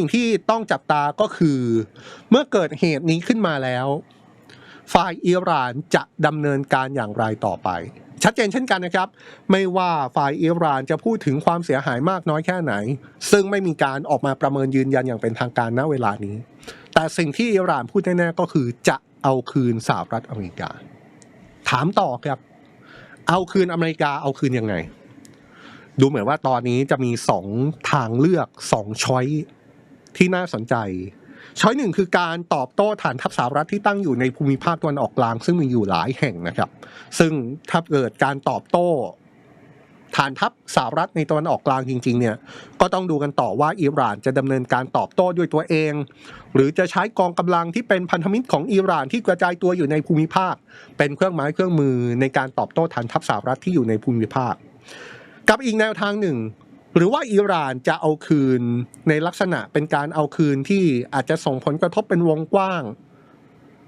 สิ่งที่ต้องจับตาก็คือ เมื่อเกิดเหตุนี้ขึ้นมาแล้ว ฝ่ายอิหร่านจะดำเนินการอย่างไรต่อไป ชัดเจนเช่นกันนะครับ ไม่ว่าฝ่ายอิหร่านจะพูดถึงความเสียหายมากน้อยแค่ไหน ซึ่งไม่มีการออกมาประเมินยืนยันอย่างเป็นทางการณเวลานี้ แต่สิ่งที่อิหร่านพูดแน่ๆก็คือจะเอาคืนสหรัฐอเมริกา ถามต่อครับ เอาคืนอเมริกาเอาคืนยังไงดูเหมือนว่าตอนนี้จะมีสองทางเลือกสองช้อย ที่น่าสนใจ ช้อยหนึ่งคือการตอบโต้ฐานทัพสหรัฐที่ตั้งอยู่ในภูมิภาคตะวันออกกลาง ซึ่งมีอยู่หลายแห่งนะครับ ซึ่งถ้าเกิดการตอบโต้ฐานทัพสหรัฐในตะวันออกกลางจริงๆเนี่ยก็ต้องดูกันต่อว่าอิหร่านจะดำเนินการตอบโต้ด้วยตัวเอง หรือจะใช้กองกำลังที่เป็นพันธมิตรของอิหร่านที่กระจายตัวอยู่ในภูมิภาค เป็นเครื่องไม้เครื่องมือในการตอบโต้ฐานทัพสหรัฐที่อยู่ในภูมิภาค กับอีกแนวทางหนึ่ง หรือว่าอิหร่านจะเอาคืนในลักษณะเป็นการเอาคืนที่อาจจะส่งผลกระทบเป็นวงกว้าง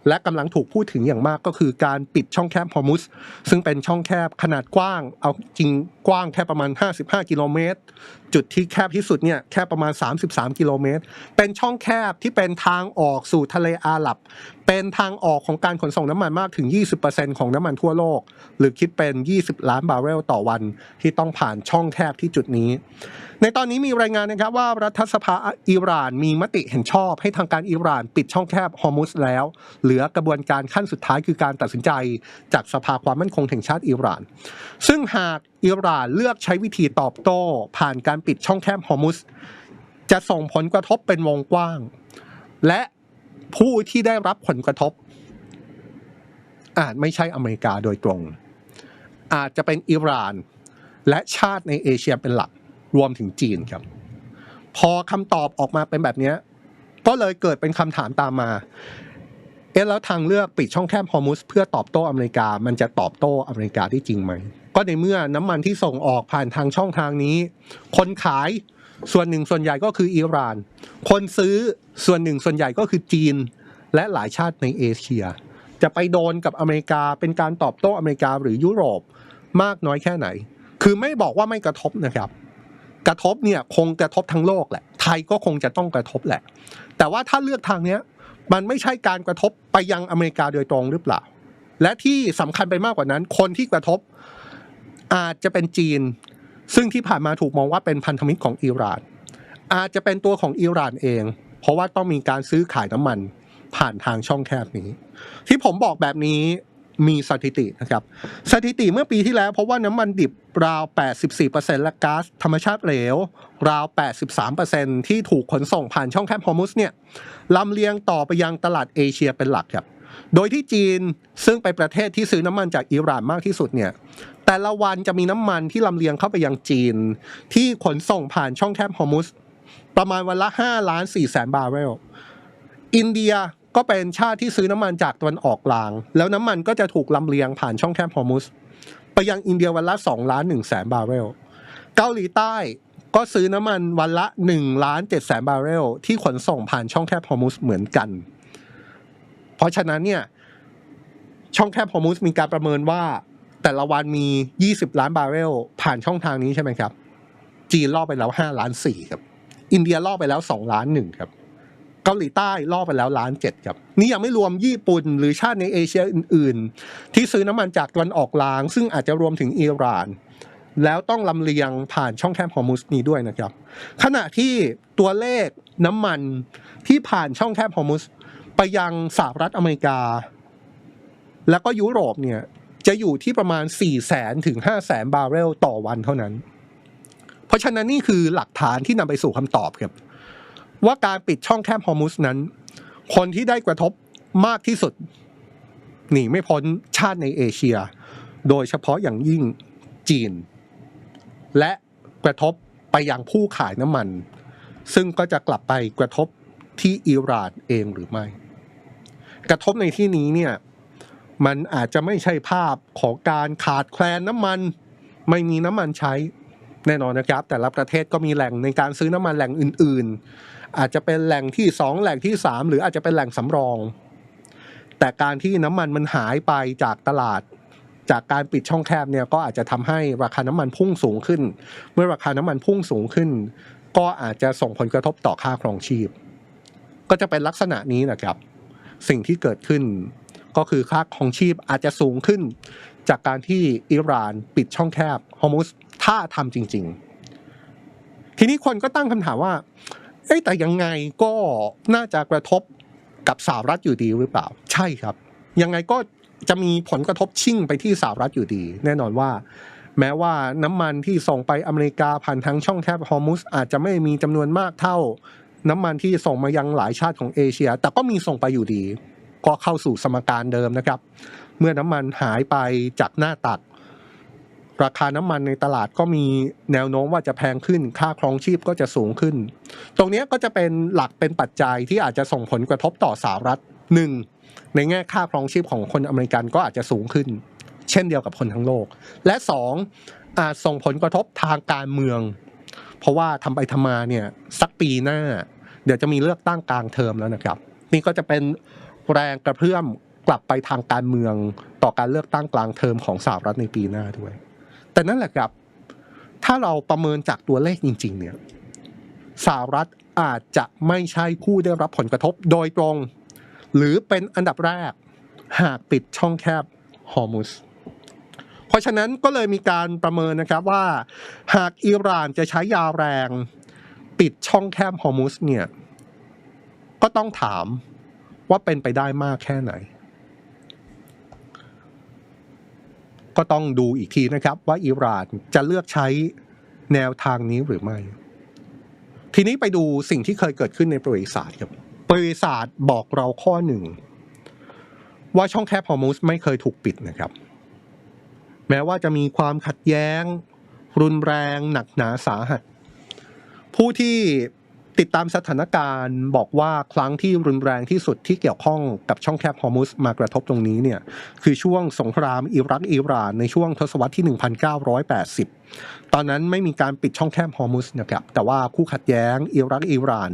และกำลังถูกพูดถึงอย่างมากก็คือการปิดช่องแคบฮอร์มุสซึ่งเป็นช่องแคบขนาดกว้าง เอาจริงกว้างแค่ประมาณ 55 กิโลเมตร จุดที่แคบที่สุดเนี่ยแค่ประมาณ 33 กิโลเมตร เป็นช่องแคบที่เป็นทางออกสู่ทะเลอาหรับ เป็นทางออกของการขนส่งน้ำมันมากถึง 20%ของน้ำมันทั่วโลก หรือคิดเป็น 20 ล้านบาร์เรลต่อวัน ที่ต้องผ่านช่องแคบที่จุดนี้ ในตอนนี้มีรายงานนะครับว่ารัฐสภาอิหร่านมีมติเห็นชอบ ให้ทางการอิหร่าน ปิดช่องแคบฮอร์มุสแล้วเหลือกระบวนการขั้นสุดท้ายคือการตัดสินใจจากสภาความมั่นคงแห่งชาติอิหร่าน ซึ่งหากอิหร่านเลือกใช้วิธีตอบโต้ ผ่านการปิดช่องแคบฮอร์มุสจะส่งผลกระทบเป็นวงกว้าง และผู้ที่ได้รับผลกระทบ อาจไม่ใช่อเมริกาโดยตรง อาจจะเป็นอิหร่านและชาติในเอเชียเป็นหลักรวมถึงจีนครับ พอคำตอบออกมาเป็นแบบนี้ก็เลยเกิดเป็นคำถามตามมา เอ๊ะแล้วทางเลือกปิดช่องแคบฮอร์มุสเพื่อตอบโต้อเมริกา มันจะตอบโต้อเมริกาได้จริงไหม ก็ในเมื่อน้ำมันที่ส่งออกผ่านทางช่องทางนี้ คนขายส่วนหนึ่งส่วนใหญ่ก็คืออิหร่าน คนซื้อส่วนหนึ่งส่วนใหญ่ก็คือจีน และหลายชาติในเอเชีย จะไปโดนกับอเมริกาเป็นการตอบโต้อเมริกาหรือยุโรปมากน้อยแค่ไหน คือไม่บอกว่าไม่กระทบนะครับ กระทบเนี่ยคงกระทบทั้งโลกแหละ ไทยก็คงจะต้องกระทบแหละ แต่ว่าถ้าเลือกทางเนี้ย มันไม่ใช่การกระทบไปยังอเมริกาโดยตรงหรือเปล่า และที่สำคัญไปมากกว่านั้น คนที่กระทบอาจจะเป็นจีน ซึ่งที่ผ่านมาถูกมองว่าเป็นพันธมิตรของอิหร่าน อาจจะเป็นตัวของอิหร่านเอง เพราะว่าต้องมีการซื้อขายน้ำมันผ่านทางช่องแคบนี้ ที่ผมบอกแบบนี้ มีสถิตินะครับสถิติเมื่อปีที่แล้วเพราะว่าน้ำมันดิบราว 84%และก๊าซธรรมชาติเหลว ราว 83%ที่ถูกขนส่งผ่านช่องแคบฮอร์มุสเนี่ยลำเลียงต่อไปยังตลาดเอเชียเป็นหลักครับโดยที่จีนซึ่งเป็นประเทศที่ซื้อน้ำมันจากอิหร่านมากที่สุดเนี่ยแต่ละวันจะมีน้ำมันที่ลำเลียงเข้าไปยังจีน ที่ขนส่งผ่านช่องแคบฮอร์มุสประมาณวันละ5ล้าน4แสนบาร์เรลอินเดีย ก็เป็นชาติที่ซื้อน้ำมันจากตะวันออกกลาง แล้วน้ำมันก็จะถูกลำเลียงผ่านช่องแคบฮอร์มุสไปยังอินเดียวันละ2ล้าน1แสนบาร์เรล เกาหลีใต้ก็ซื้อน้ำมันวันละ1ล้าน7แสนบาร์เรล ที่ขนส่งผ่านช่องแคบฮอร์มุสเหมือนกัน เพราะฉะนั้นเนี่ยช่องแคบฮอร์มุสมีการประเมินว่า แต่ละวันมี 20 ล้านบาร์เรล ผ่านช่องทางนี้ใช่ไหมครับ จีนล่อไปแล้ว 5 ล้าน4ครับ อินเดียล่อไปแล้ว 2 ล้าน1ครับ เกาหลีใต้ล่อไปแล้วล้านเจ็ดครับ นี่ยังไม่รวมญี่ปุ่นหรือชาติในเอเชียอื่น ๆ ที่ซื้อน้ำมันจากตะวันออกกลาง ซึ่งอาจจะรวมถึงอิหร่าน แล้วต้องลำเลียงผ่านช่องแคบฮอร์มุสนี้ด้วยนะครับ ขณะที่ตัวเลขน้ำมันที่ผ่านช่องแคบฮอร์มุสไปยังสหรัฐอเมริกา แล้วก็ยุโรปเนี่ยจะอยู่ที่ประมาณ 4 0 0แสนถึง 5 0 0แสนบาร์เรลต่อวันเท่านั้น เพราะฉะนั้นนี่คือหลักฐานที่นำไปสู่คำตอบครับ ว่าการปิดช่องแคบฮอร์มุสนั้น คนที่ได้กระทบมากที่สุด หนีไม่พ้นชาติในเอเชีย โดยเฉพาะอย่างยิ่งจีน และกระทบไปยังผู้ขายน้ำมัน ซึ่งก็จะกลับไปกระทบที่อิหร่านเองหรือไม่ กระทบในที่นี้เนี่ยมันอาจจะไม่ใช่ภาพของการขาดแคลนน้ำมัน ไม่มีน้ำมันใช้ แน่นอนนะครับ แต่ละประเทศก็มีแหล่งในการซื้อน้ำมันแหล่งอื่น ๆ อาจจะเป็นแหล่งที่สองแหล่งที่สามหรืออาจจะเป็นแหล่งสำรอง แต่การที่น้ำมันมันหายไปจากตลาด จากการปิดช่องแคบเนี่ยก็อาจจะทำให้ราคาน้ำมันพุ่งสูงขึ้น เมื่อราคาน้ำมันพุ่งสูงขึ้น ก็อาจจะส่งผลกระทบต่อค่าครองชีพ ก็จะเป็นลักษณะนี้นะครับ สิ่งที่เกิดขึ้นก็คือค่าครองชีพอาจจะสูงขึ้น จากการที่อิหร่านปิดช่องแคบฮอร์มุส ถ้าทำจริง ๆ ทีนี้คนก็ตั้งคำถามว่าเอ้ยแต่ยังไงก็น่าจะกระทบกับสหรัฐอยู่ดีหรือเปล่า ใช่ครับ ยังไงก็จะมีผลกระทบชิ่งไปที่สหรัฐอยู่ดี แน่นอนว่า แม้ว่าน้ำมันที่ส่งไปอเมริกาผ่านทางช่องแคบฮอร์มุสอาจจะไม่มีจำนวนมากเท่า น้ำมันที่ส่งมายังหลายชาติของเอเชีย แต่ก็มีส่งไปอยู่ดี ก็เข้าสู่สมการเดิมนะครับ เมื่อน้ำมันหายไปจากหน้าตัก ราคาน้ำมันในตลาดก็มีแนวโน้มว่าจะแพงขึ้น ค่าครองชีพก็จะสูงขึ้น ตรงนี้ก็จะเป็นหลักเป็นปัจจัยที่อาจจะส่งผลกระทบต่อสหรัฐหนึ่งในแง่ค่าครองชีพของคนอเมริกันก็อาจจะสูงขึ้น เช่นเดียวกับคนทั้งโลก และสองอาจส่งผลกระทบทางการเมือง เพราะว่าทำไปทำมาเนี่ยสักปีหน้า เดี๋ยวจะมีเลือกตั้งกลางเทอมแล้วนะครับ นี่ก็จะเป็นแรงกระเพื่อมกลับไปทางการเมืองต่อการเลือกตั้งกลางเทอมของสหรัฐในปีหน้าด้วย แต่นั่นแหละครับ ถ้าเราประเมินจากตัวเลขจริง ๆ เนี่ยสหรัฐอาจจะไม่ใช่ผู้ได้รับผลกระทบโดยตรง หรือเป็นอันดับแรก หากปิดช่องแคบฮอร์มุสเพราะฉะนั้นก็เลยมีการประเมินนะครับว่า หากอิหร่านจะใช้ยาแรง ปิดช่องแคบฮอร์มุสเนี่ยก็ต้องถามว่าเป็นไปได้มากแค่ไหน ก็ต้องดูอีกทีนะครับว่าอิหร่านจะเลือกใช้แนวทางนี้หรือไม่ ทีนี้ไปดูสิ่งที่เคยเกิดขึ้นในประวัติศาสตร์ครับประวัติศาสตร์บอกเราข้อหนึ่ง ว่าช่องแคบฮอร์มุสไม่เคยถูกปิดนะครับ แม้ว่าจะมีความขัดแย้ง รุนแรงหนักหนาสาหัส ผู้ที่ ติดตามสถานการณ์บอกว่าครั้งที่รุนแรงที่สุดที่เกี่ยวข้องกับช่องแคบฮอร์มุสมากระทบตรงนี้เนี่ยคือช่วงสงครามอิรักอิหร่านในช่วงทศวรรษที่ 1980 ตอนนั้นไม่มีการปิดช่องแคบฮอร์มุสนะครับแต่ว่าคู่ขัดแย้งอิรักอิหร่าน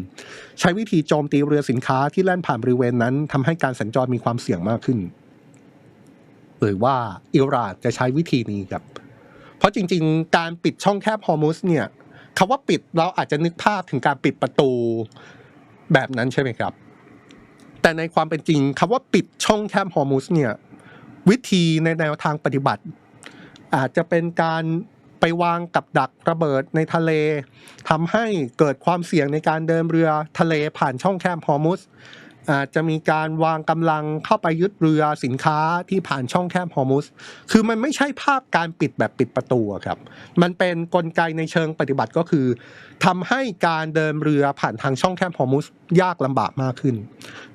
ใช้วิธีโจมตีเรือสินค้าที่แล่นผ่านบริเวณนั้นทำให้การสัญจรมีความเสี่ยงมากขึ้นหรือว่าอิหร่านจะใช้วิธีนี้ครับเพราะจริง ๆ การปิดช่องแคบฮอร์มุสเนี่ย คำว่าปิดเราอาจจะนึกภาพถึงการปิดประตูแบบนั้นใช่ไหมครับ แต่ในความเป็นจริงคำว่าปิดช่องแคบฮอร์มุสเนี่ยวิธีในแนวทางปฏิบัติ อาจจะเป็นการไปวางกับดักระเบิดในทะเลทำให้เกิดความเสี่ยงในการเดินเรือทะเลผ่านช่องแคบฮอร์มุส อาจจะมีการวางกำลังเข้าไปยึดเรือสินค้าที่ผ่านช่องแคบฮอร์มุส คือมันไม่ใช่ภาพการปิดแบบปิดประตูครับ มันเป็นนกลไกในเชิงปฏิบัติก็คือทำให้การเดินเรือผ่านทางช่องแคบฮอร์มุสยากลำบากมากขึ้น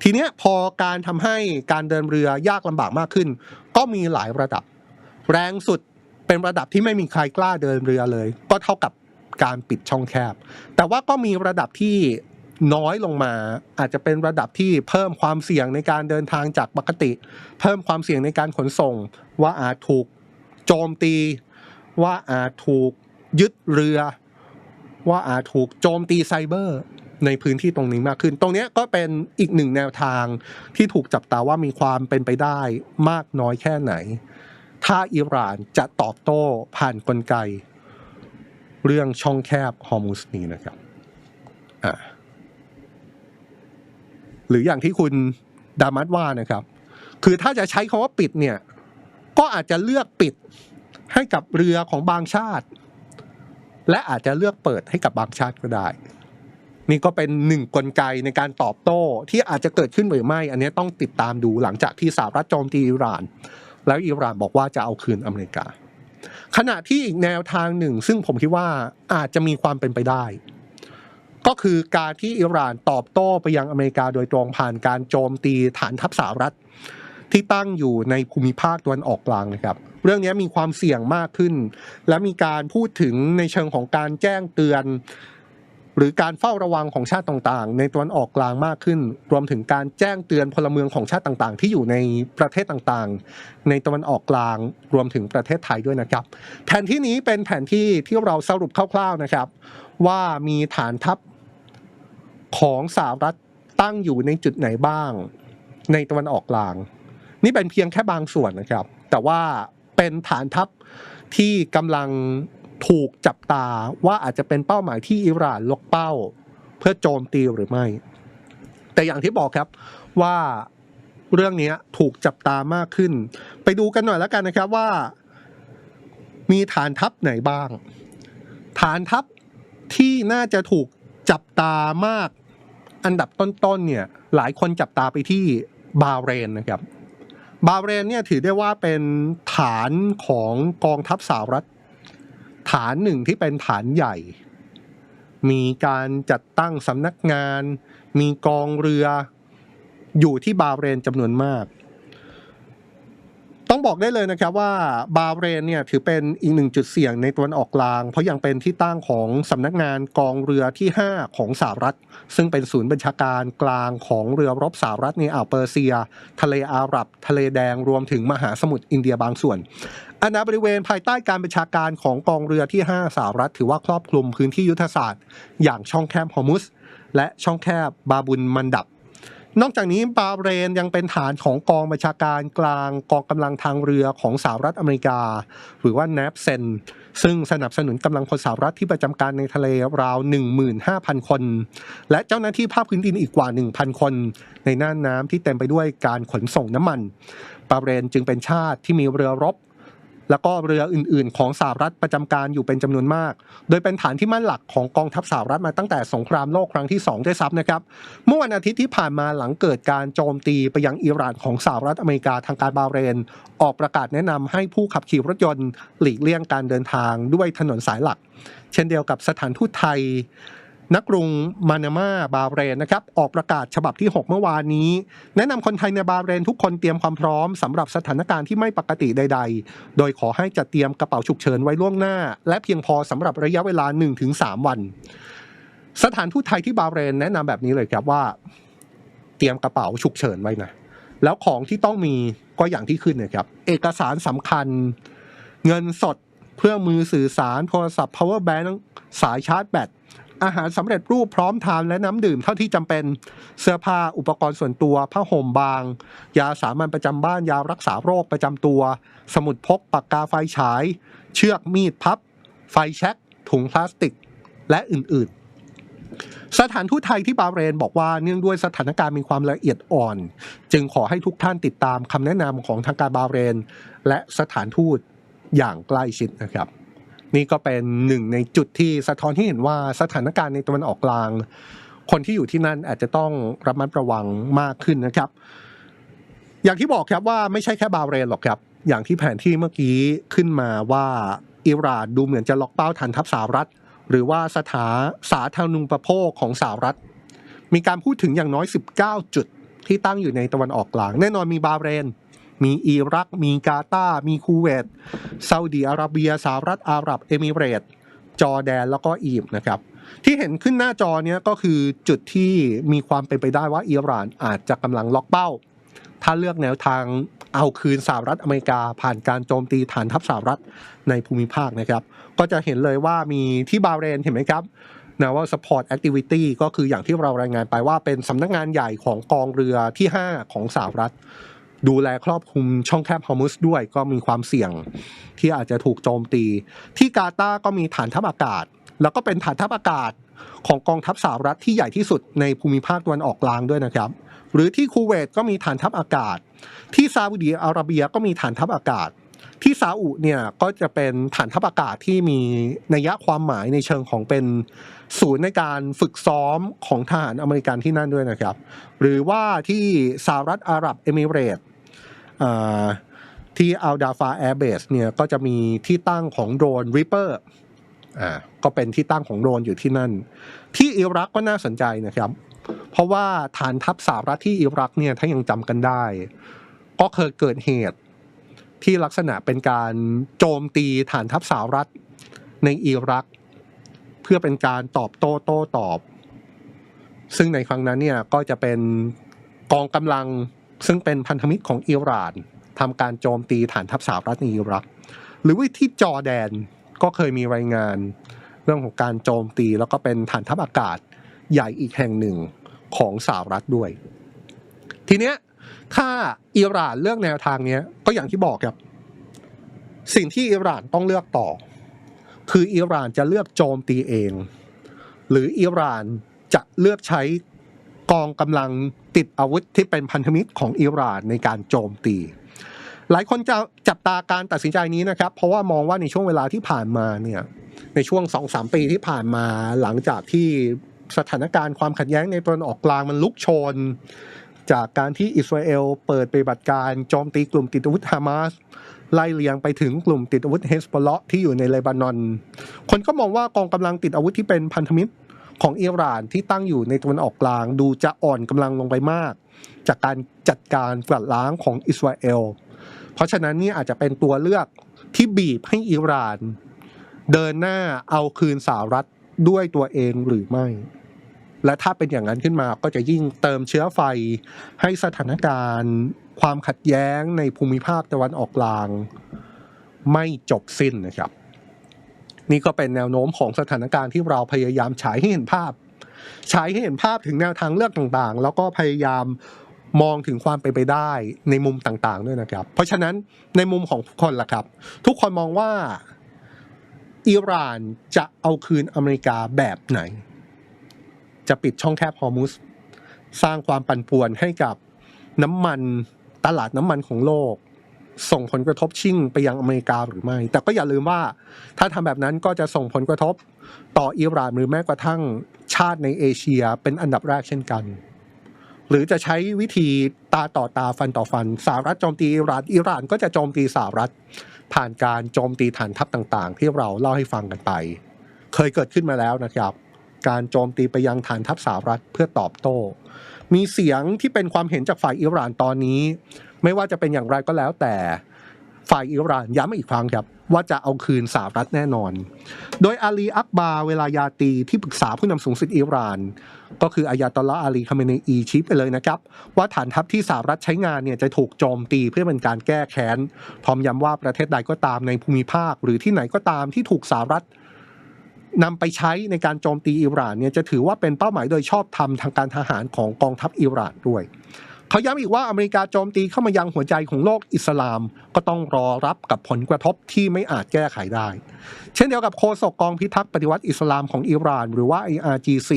ทีเนี้ยพอการทำให้การเดินเรือยากลำบากมากขึ้น ก็มีหลายระดับ แรงสุดเป็นระดับที่ไม่มีใครกล้าเดินเรือเลย ก็เท่ากับการปิดช่องแคบ แต่ว่าก็มีระดับที่ น้อยลงมา อาจจะเป็นระดับที่เพิ่มความเสี่ยงในการเดินทางจากปกติ เพิ่มความเสี่ยงในการขนส่ง ว่าอาจถูกโจมตี ว่าอาจถูกยึดเรือ ว่าอาจถูกโจมตีไซเบอร์ในพื้นที่ตรงนี้มากขึ้น ตรงนี้ก็เป็นอีกหนึ่งแนวทางที่ถูกจับตาว่ามีความเป็นไปได้มากน้อยแค่ไหน ถ้าอิหร่านจะตอบโต้ผ่านกลไก เรื่องช่องแคบฮอร์มุสนี้นะครับ อ่า หรืออย่างที่คุณดามัสว่านะครับ คือถ้าจะใช้คาว่าปิดเนี่ย ก็อาจจะเลือกปิดให้กับเรือของบางชาติ และอาจจะเลือกเปิดให้กับบางชาติก็ได้ นี่ก็เป็นหนึ่งกลไกในการตอบโต้ที่อาจจะเกิดขึ้นหรือไม่ อันนี้ต้องติดตามดูหลังจากที่สหรัฐโจมตีอิหร่าน แล้วอิหร่านบอกว่าจะเอาคืนอเมริกา ขณะที่อีกแนวทางหนึ่ง ซึ่งผมคิดว่าอาจจะมีความเป็นไปได้ ก็คือการที่อิหร่านตอบโต้ไปยังอเมริกาโดยตรงผ่านการโจมตีฐานทัพสหรัฐ ที่ตั้งอยู่ในภูมิภาคตะวันออกกลางนะครับ เรื่องนี้มีความเสี่ยงมากขึ้น และมีการพูดถึงในเชิงของการแจ้งเตือน หรือการเฝ้าระวังของชาติต่างๆ ในตะวันออกกลางมากขึ้น รวมถึงการแจ้งเตือนพลเมืองของชาติต่างๆ ที่อยู่ในประเทศต่างๆ ในตะวันออกกลางรวมถึงประเทศไทยด้วยนะครับ แผนที่นี้เป็นแผนที่ที่เราสรุปคร่าวๆนะครับ ว่ามีฐานทัพ ของสหรัฐตั้งอยู่ในจุดไหนบ้าง ในตะวันออกกลาง นี่เป็นเพียงแค่บางส่วนนะครับ แต่ว่าเป็นฐานทัพที่กำลังถูกจับตาว่าอาจจะเป็นเป้าหมายที่อิหร่านล็อกเป้า เพื่อโจมตีหรือไม่ แต่อย่างที่บอกครับว่าเรื่องนี้ถูกจับตามากขึ้น ไปดูกันหน่อยแล้วกันนะครับว่า มีฐานทัพไหนบ้าง ฐานทัพที่น่าจะถูกจับตามาก อันดับต้นๆเนี่ยหลายคนจับตาไปที่บาเรนนะครับ บาเรนเนี่ยถือได้ว่าเป็นฐานของกองทัพสหรัฐ ฐานหนึ่งที่เป็นฐานใหญ่ มีการจัดตั้งสำนักงาน มีกองเรืออยู่ที่บาเรนจำนวนมาก ต้องบอกได้เลยนะครับว่าบาเรนเนี่ยถือเป็นอีกหนึ่งจุดเสี่ยงในตะวันออกกลาง เพราะยังเป็นที่ตั้งของสำนักงานกองเรือที่ 5 ของสหรัฐ ซึ่งเป็นศูนย์บัญชาการกลางของเรือรบสหรัฐในอ่าวเปอร์เซีย ทะเลอาหรับ ทะเลแดงรวมถึงมหาสมุทรอินเดียบางส่วนอาณาบริเวณภายใต้การบัญชาการของกองเรือที่ 5 สหรัฐ ถือว่าครอบคลุมพื้นที่ยุทธศาสตร์ อย่างช่องแคบฮอมุสและช่องแคบบาบุนมันดับ นอกจากนี้บาเรนยังเป็นฐานของกองบัญชาการกลางกองกำลังทางเรือของสหรัฐอเมริกา หรือว่า n a p เซนซึ่งสนับสนุนกำลังพลสหรัฐที่ประจำการในทะเลราว 15,000 คน และเจ้าหน้าที่ภาคพื้นดินอีกกว่า 1,000 คน ในน่านน้ำที่เต็มไปด้วยการขนส่งน้ำมัน บาเรนจึงเป็นชาติที่มีเรือรบ แล้วก็เรืออื่นๆ ของสหรัฐประจำการอยู่เป็นจำนวนมาก โดยเป็นฐานที่มั่นหลักของกองทัพสหรัฐมาตั้งแต่สงครามโลกครั้งที่2ด้วยซ้ำนะครับ เมื่อวันอาทิตย์ที่ผ่านมาหลังเกิดการโจมตีไปยังอิหร่านของสหรัฐอเมริกาทางการบาเรน ออกประกาศแนะนำให้ผู้ขับขี่รถยนต์หลีกเลี่ยงการเดินทางด้วยถนนสายหลัก เช่นเดียวกับสถานทูตไทย นักรุงมานามาบาเรนนะครับออกประกาศฉบับที่ 6 เมื่อวานนี้ แนะนำคนไทยในบาเรนทุกคนเตรียมความพร้อมสำหรับสถานการณ์ที่ไม่ปกติใด ๆ โดยขอให้จัดเตรียมกระเป๋าฉุกเฉินไว้ล่วงหน้า และเพียงพอสำหรับระยะเวลา 1-3 วัน สถานทูตไทยที่บาเรนแนะนำแบบนี้เลยครับว่า เตรียมกระเป๋าฉุกเฉินไว้นะแล้วของที่ต้องมีก็อย่างที่ขึ้นนะครับ เอกสารสำคัญ เงินสดเครื่องมือสื่อสาร โทรศัพท์ power bank สายชาร์จแบต อาหารสำเร็จรูปพร้อมทานและน้ำดื่มเท่าที่จำเป็นเสื้อผ้าอุปกรณ์ส่วนตัวผ้าห่มบาง ยาสามัญประจำบ้านยารักษาโรคประจำตัว สมุดพกปากกาไฟฉาย เชือกมีดพับ ไฟแช็กถุงพลาสติก และอื่นๆสถานทูตไทยที่บาเรนบอกว่าเนื่องด้วยสถานการณ์มีความละเอียดอ่อน จึงขอให้ทุกท่านติดตามคำแนะนำของทางการบาเรน และสถานทูตอย่างใกล้ชิดนะครับ นี่ก็เป็นหนึ่งในจุดที่สะท้อนที่เห็นว่าสถานการณ์ในตะวันออกกลาง คนที่อยู่ที่นั่นอาจจะต้องระมัดระวังมากขึ้นนะครับ อย่างที่บอกครับว่าไม่ใช่แค่บาเรนหรอกครับ อย่างที่แผนที่เมื่อกี้ขึ้นมาว่าอิหร่านดูเหมือนจะล็อกเป้าฐานทัพสหรัฐ หรือว่าสถาสาธารณูปโภคของสหรัฐ มีการพูดถึงอย่างน้อย 19 จุดที่ตั้งอยู่ในตะวันออกกลาง แน่นอนมีบาเรน มีอิรัก มีกาตาร์มีคูเวตซาอุดีอาระเบียสหรัฐอาหรับ เอมิเรตจอร์แดนแล้วก็อียิปต์นะครับ ที่เห็นขึ้นหน้าจอเนี้ยก็คือจุดที่มีความเป็นไปได้ว่าอิหร่านอาจจะกำลังล็อกเป้า ถ้าเลือกแนวทางเอาคืนสหรัฐอเมริกา ผ่านการโจมตีฐานทัพสหรัฐในภูมิภาคนะครับ ก็จะเห็นเลยว่ามีที่บาเรนเห็นไหมครับ Naval Support Activity ก็คืออย่างที่เรารายงานไปว่าเป็นสำนักงานใหญ่ของกองเรือที่ 5 ของสหรัฐ ดูแลครอบคลุมช่องแคบฮอมุสด้วยก็มีความเสี่ยงที่อาจจะถูกโจมตี ที่กาตาร์ก็มีฐานทัพอากาศ แล้วก็เป็นฐานทัพอากาศของกองทัพสหรัฐที่ใหญ่ที่สุดในภูมิภาคตะวันออกกลางด้วยนะครับ หรือที่คูเวตก็มีฐานทัพอากาศ ที่ซาอุดีอาระเบียก็มีฐานทัพอากาศ ที่ซาอุเนี่ยก็จะเป็นฐานทัพอากาศที่มีนัยความหมายในเชิงของเป็นศูนย์ในการฝึกซ้อมของทหารอเมริกันที่นั่นด้วยนะครับ หรือว่าที่สหรัฐอาหรับเอมิเรตส์ ที่อัลดาฟาแอร์เบสเนี่ยก็จะมีที่ตั้งของโดรนริปเปอร์อ่าก็เป็นที่ตั้งของโดรนอยู่ที่นั่น ที่อิรักก็น่าสนใจนะครับ เพราะว่าฐานทัพสหรัฐที่อิรักเนี่ยถ้ายังจำกันได้ ก็เคยเกิดเหตุที่ลักษณะเป็นการโจมตีฐานทัพสหรัฐในอิรัก เพื่อเป็นการตอบโต้โต้ตอบ ซึ่งในครั้งนั้นเนี่ยก็จะเป็นกองกำลัง ซึ่งเป็นพันธมิตรของอิหร่านทำการโจมตีฐานทัพสหรัฐในอิรัก หรือว่าที่จอร์แดนก็เคยมีรายงานเรื่องของการโจมตีแล้วก็เป็นฐานทัพอากาศใหญ่อีกแห่งหนึ่งของสหรัฐด้วย ทีเนี้ยถ้าอิหร่านเลือกแนวทางเนี้ยก็อย่างที่บอกครับ สิ่งที่อิหร่านต้องเลือกต่อ คืออิหร่านจะเลือกโจมตีเอง หรืออิหร่านจะเลือกใช้ กองกำลังติดอาวุธที่เป็นพันธมิตรของอิหร่านในการโจมตี หลายคนจะจับตาการตัดสินใจนี้นะครับ เพราะว่ามองว่าในช่วงเวลาที่ผ่านมาเนี่ยในช่วงสองสามปีที่ผ่านมาหลังจากที่สถานการณ์ความขัดแย้งในตะวันออกกลางมันลุกโชน จากการที่อิสราเอลเปิดปฏิบัติการโจมตีกลุ่มติดอาวุธฮามาสไล่เลียงไปถึงกลุ่มติดอาวุธเฮสบอลเลาะที่อยู่ในเลบานอน คนก็มองว่ากองกำลังติดอาวุธที่เป็นพันธมิตร ของอิหร่านที่ตั้งอยู่ในตะวันออกกลาง ดูจะอ่อนกำลังลงไปมาก จากการจัดการกวาดล้างของอิสราเอล เพราะฉะนั้นนี่อาจจะเป็นตัวเลือกที่บีบให้อิหร่าน เดินหน้าเอาคืนสหรัฐด้วยตัวเองหรือไม่ และถ้าเป็นอย่างนั้นขึ้นมาก็จะยิ่งเติมเชื้อไฟให้สถานการณ์ ความขัดแย้งในภูมิภาคตะวันออกกลาง ไม่จบสิ้นนะครับ นี่ก็เป็นแนวโน้มของสถานการณ์ที่เราพยายามฉายให้เห็นภาพ ฉายให้เห็นภาพถึงแนวทางเลือกต่างๆ แล้วก็พยายามมองถึงความเป็นไปได้ในมุมต่างๆด้วยนะครับ เพราะฉะนั้นในมุมของทุกคนล่ะครับ ทุกคนมองว่าอิหร่านจะเอาคืนอเมริกาแบบไหน จะปิดช่องแคบฮอร์มุส สร้างความปั่นป่วนให้กับน้ำมันตลาดน้ำมันของโลก ส่งผลกระทบชิ่งไปยังอเมริกาหรือไม่ แต่ก็อย่าลืมว่าถ้าทำแบบนั้นก็จะส่งผลกระทบต่ออิหร่านหรือแม้กระทั่งชาติในเอเชียเป็นอันดับแรกเช่นกัน หรือจะใช้วิธีตาต่อตาฟันต่อฟันสหรัฐโจมตีอิหร่านอิหร่านก็จะโจมตีสหรัฐ ผ่านการโจมตีฐานทัพต่างๆ ที่เราเล่าให้ฟังกันไป เคยเกิดขึ้นมาแล้วนะครับ การโจมตีไปยังฐานทัพสหรัฐเพื่อตอบโต้ มีเสียงที่เป็นความเห็นจากฝ่ายอิหร่านตอนนี้ ไม่ว่าจะเป็นอย่างไรก็แล้วแต่ฝ่ายอิหร่านย้ำอีกครั้งครับว่าจะเอาคืนสหรัฐแน่นอน โดยอาลีอักบาเวลายาตีที่ปรึกษาผู้นำสูงสุดอิหร่าน ก็คืออายาตอลลาอาลีคาเมเนอีชี้ไปเลยนะครับ ว่าฐานทัพที่สหรัฐใช้งานเนี่ยจะถูกโจมตีเพื่อเป็นการแก้แค้น พร้อมย้ำว่าประเทศใดก็ตามในภูมิภาค หรือที่ไหนก็ตามที่ถูกสหรัฐ นำไปใช้ในการโจมตีอิหร่านเนี่ยจะถือว่าเป็นเป้าหมายโดยชอบธรรมทางการทหารของกองทัพอิหร่านด้วย เขาย้ำอีกว่าอเมริกาโจมตีเข้ามายังหัวใจของโลกอิสลาม ก็ต้องรอรับกับผลกระทบที่ไม่อาจแก้ไขได้ เช่นเดียวกับโฆษกกองพิทักษ์ปฏิวัติอิสลามของอิหร่าน หรือว่า IRGC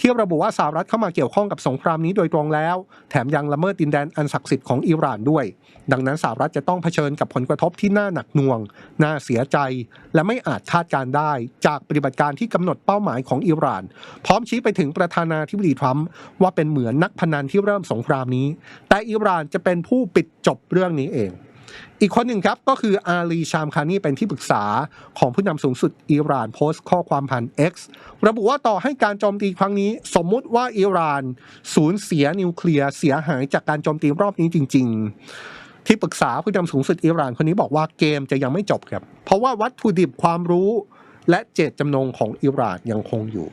ที่ระบุว่าสหรัฐเข้ามาเกี่ยวข้องกับสงครามนี้โดยตรงแล้ว แถมยังละเมิดดินแดนอันศักดิ์สิทธิ์ของอิหร่านด้วย ดังนั้นสหรัฐจะต้องเผชิญกับผลกระทบที่น่าหนักหน่วง น่าเสียใจ และไม่อาจคาดการได้ จากปฏิบัติการที่กำหนดเป้าหมายของอิหร่าน พร้อมชี้ไปถึงประธานาธิบดีทรัมป์ว่าเป็นเหมือนนักพนันที่เริ่มสงครามนี้แต่อิหร่านจะเป็นผู้ปิดจบเรื่องนี้เอง อีกคนหนึ่งครับก็คืออาลีชามคานีเป็นที่ปรึกษาของผู้นำสูงสุดอิหร่านโพสต์ข้อความผ่าน X ระบุว่าต่อให้การโจมตีครั้งนี้ สมมุติว่าอิหร่านสูญเสียนิวเคลียร์เสียหายจากการโจมตีรอบนี้จริง ๆที่ปรึกษาผู้นำสูงสุดอิหร่านคนนี้บอกว่าเกมจะยังไม่จบครับ เพราะว่าวัตถุดิบความรู้และเจตจำนงของอิหร่านยังคงอยู่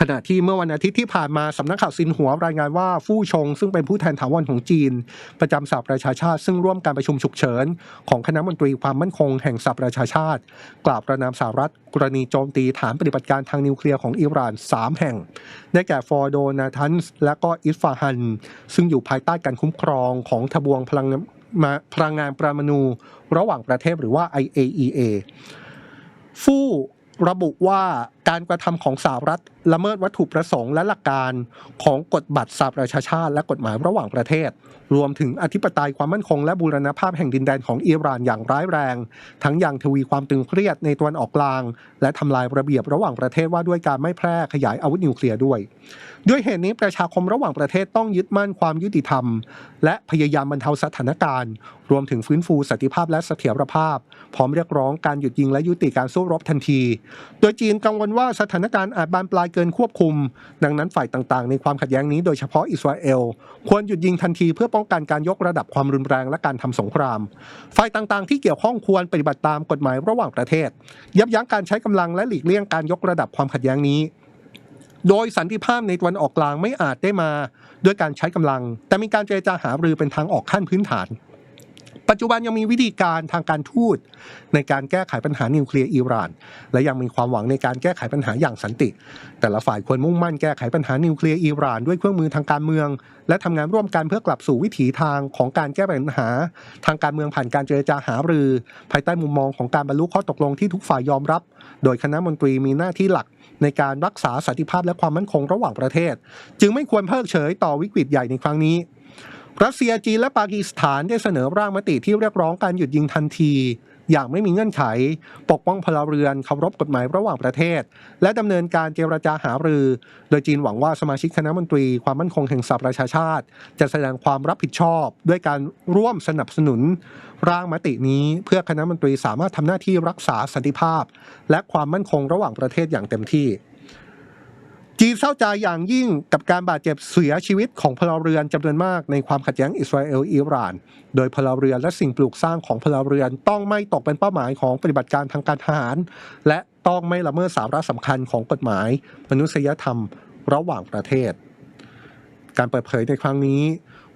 ขณะที่เมื่อวันอาทิตย์ที่ผ่านมาสำนักข่าวซินหัวรายงานว่าฟู่ชง ซึ่งเป็นผู้แทนถาวรของจีน ประจำสหประชาชาติ ซึ่งร่วมการประชุมฉุกเฉิน ของคณะมนตรีความมั่นคงแห่งสหประชาชาติ กล่าวประนามสหรัฐ กรณีโจมตีฐานปฏิบัติการทางนิวเคลียร์ของอิหร่าน 3 แห่ง ได้แก่ฟอร์โดนาทันส์และก็อิสฟาฮัน ซึ่งอยู่ภายใต้การคุ้มครองของทบวงพลังมาพลังงานปรมาณูระหว่างประเทศหรือว่า IAEA ฟู่ระบุว่า การกระทำของสหรัฐละเมิดวัตถุประสงค์และหลักการของกฎบัตรสหประชาชาติ และกฎหมายระหว่างประเทศ รวมถึงอธิปไตยความมั่นคง และบูรณภาพแห่งดินแดนของอิหร่านอย่างร้ายแรง ทั้งยังทวีความตึงเครียดในตะวันออกกลาง และทำลายระเบียบระหว่างประเทศว่าด้วยการไม่แพร่ขยายอาวุธนิวเคลียร์ด้วย ด้วยเหตุนี้ประชาคมระหว่างประเทศต้องยึดมั่นความยุติธรรม และพยายามบรรเทาสถานการณ์ รวมถึงฟื้นฟูสันติภาพและเสถียรภาพ พร้อมเรียกร้องการหยุดยิงและยุติการสู้รบทันที โดยจีนกังวลว่าสถานการณ์อาจบานปลายเกินควบคุม ดังนั้นฝ่ายต่างๆ ในความขัดแย้งนี้โดยเฉพาะอิสราเอล ควรหยุดยิงทันทีเพื่อป้องกันการยกระดับความรุนแรงและการทำสงคราม ฝ่ายต่างๆ ที่เกี่ยวข้องควรปฏิบัติตามกฎหมายระหว่างประเทศ ยับยั้งการใช้กำลังและหลีกเลี่ยงการยกระดับความขัดแย้งนี้ โดยสันติภาพในตะวันออกกลางไม่อาจได้มา ด้วยการใช้กำลัง แต่มีการเจรจาหารือเป็นทางออกขั้นพื้นฐาน ปัจจุบันยังมีวิธีการทางการทูตในการแก้ไขปัญหานิวเคลียร์อิหร่าน และยังมีความหวังในการแก้ไขปัญหาอย่างสันติ แต่ละฝ่ายควรมุ่งมั่นแก้ไขปัญหานิวเคลียร์อิหร่านด้วยเครื่องมือทางการเมือง และทำงานร่วมกันเพื่อกลับสู่วิถีทางของการแก้ปัญหา ทางการเมืองผ่านการเจรจาหารือ ภายใต้มุมมองของการบรรลุข้อตกลงที่ทุกฝ่ายยอมรับ โดยคณะมนตรีมีหน้าที่หลักในการรักษาสันติภาพและความมั่นคงระหว่างประเทศ จึงไม่ควรเพิกเฉยต่อวิกฤตใหญ่ในครั้งนี้ รัสเซียจีนและปากีสถานได้เสนอร่างมติที่เรียกร้องการหยุดยิงทันที อย่างไม่มีเงื่อนไข ปกป้องพลเรือนเคารพกฎหมายระหว่างประเทศ และดำเนินการเจรจาหารือ โดยจีนหวังว่าสมาชิกคณะมนตรีความมั่นคงแห่งสหประชาชาติ จะแสดงความรับผิดชอบ ด้วยการร่วมสนับสนุน ร่างมตินี้เพื่อคณะมนตรีสามารถทำหน้าที่รักษาสันติภาพ และความมั่นคงระหว่างประเทศอย่างเต็มที่ จีนเศร้าใจอย่างยิ่งกับการบาดเจ็บเสียชีวิตของพลเรือนจำนวนมากในความขัดแย้งอิสราเอลอิหร่าน โดยพลเรือนและสิ่งปลูกสร้างของพลเรือนต้องไม่ตกเป็นเป้าหมายของปฏิบัติการทางการทหาร และต้องไม่ละเมิดสาระสำคัญของกฎหมาย มนุษยธรรมระหว่างประเทศ การเปิดเผยในครั้งนี้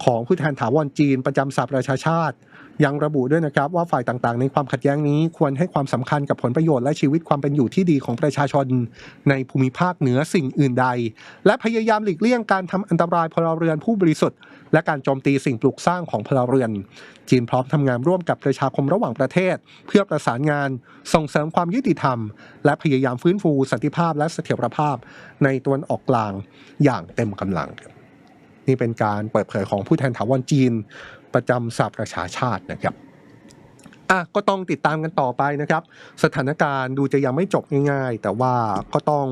ของผู้แทนถาวรจีนประจำสหประชาชาติ ยังระบุด้วยนะครับว่าฝ่ายต่างๆ ในความขัดแย้งนี้ควรให้ความสำคัญกับผลประโยชน์และชีวิตความเป็นอยู่ที่ดีของประชาชน ในภูมิภาคเหนือสิ่งอื่นใด และพยายามหลีกเลี่ยงการทำอันตรายพลเรือนผู้บริสุทธิ์ และการโจมตีสิ่งปลูกสร้างของพลเรือน จีนพร้อมทำงานร่วมกับประชาคมระหว่างประเทศ เพื่อประสานงาน ส่งเสริมความยุติธรรม และพยายามฟื้นฟูสันติภาพและเสถียรภาพ ในตะวันออกกลางอย่างเต็มกำลังนี่เป็นการเปิดเผยของผู้แทนถาวรจีน ประจำสหประชาชาตินะครับอะก็ต้องติดตามกันต่อไปนะครับ สถานการณ์ดูจะยังไม่จบง่ายๆ แต่ว่าก็ต้อง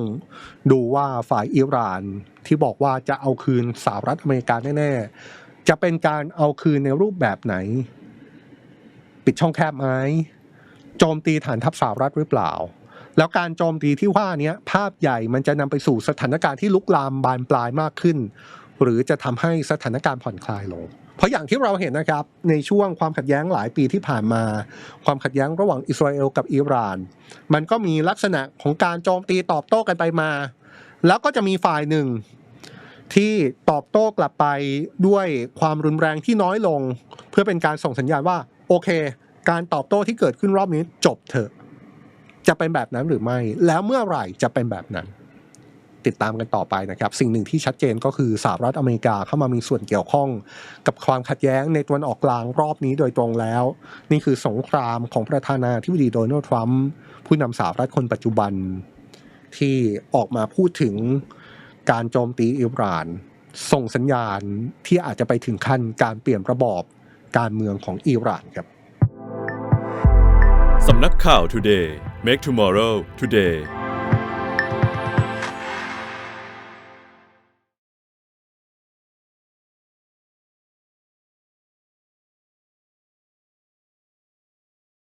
ดูว่าฝ่ายอิหร่านที่บอกว่าจะเอาคืนสหรัฐอเมริกาแน่ๆ จะเป็นการเอาคืนในรูปแบบไหน ปิดช่องแคบไหมโจมตีฐานทัพสหรัฐหรือเปล่า แล้วการโจมตีที่ว่านี้ภาพใหญ่มันจะนำไปสู่สถานการณ์ที่ลุกลามบานปลายมากขึ้น หรือจะทำให้สถานการณ์ผ่อนคลายลง เพราะอย่างที่เราเห็นนะครับในช่วงความขัดแย้งหลายปีที่ผ่านมา ความขัดแย้งระหว่างอิสราเอลกับอิหร่าน มันก็มีลักษณะของการโจมตีตอบโต้กันไปมา แล้วก็จะมีฝ่ายหนึ่งที่ตอบโต้กลับไปด้วยความรุนแรงที่น้อยลง เพื่อเป็นการส่งสัญญาณว่าโอเค การตอบโต้ที่เกิดขึ้นรอบนี้จบเถอะ จะเป็นแบบนั้นหรือไม่ แล้วเมื่อไหร่จะเป็นแบบนั้น ติดตามกันต่อไปนะครับ สิ่งหนึ่งที่ชัดเจนก็คือสหรัฐอเมริกาเข้ามามีส่วนเกี่ยวข้อง กับความขัดแย้งในตะวันออกกลางรอบนี้โดยตรงแล้ว นี่คือสงครามของประธานาธิบดีโดนัลด์ทรัมป์ผู้นำสหรัฐคนปัจจุบัน ที่ออกมาพูดถึงการโจมตีอิหร่าน ส่งสัญญาณที่อาจจะไปถึงขั้นการเปลี่ยนระบอบการเมืองของอิหร่านครับสำนักข่าว Today Make Tomorrow Today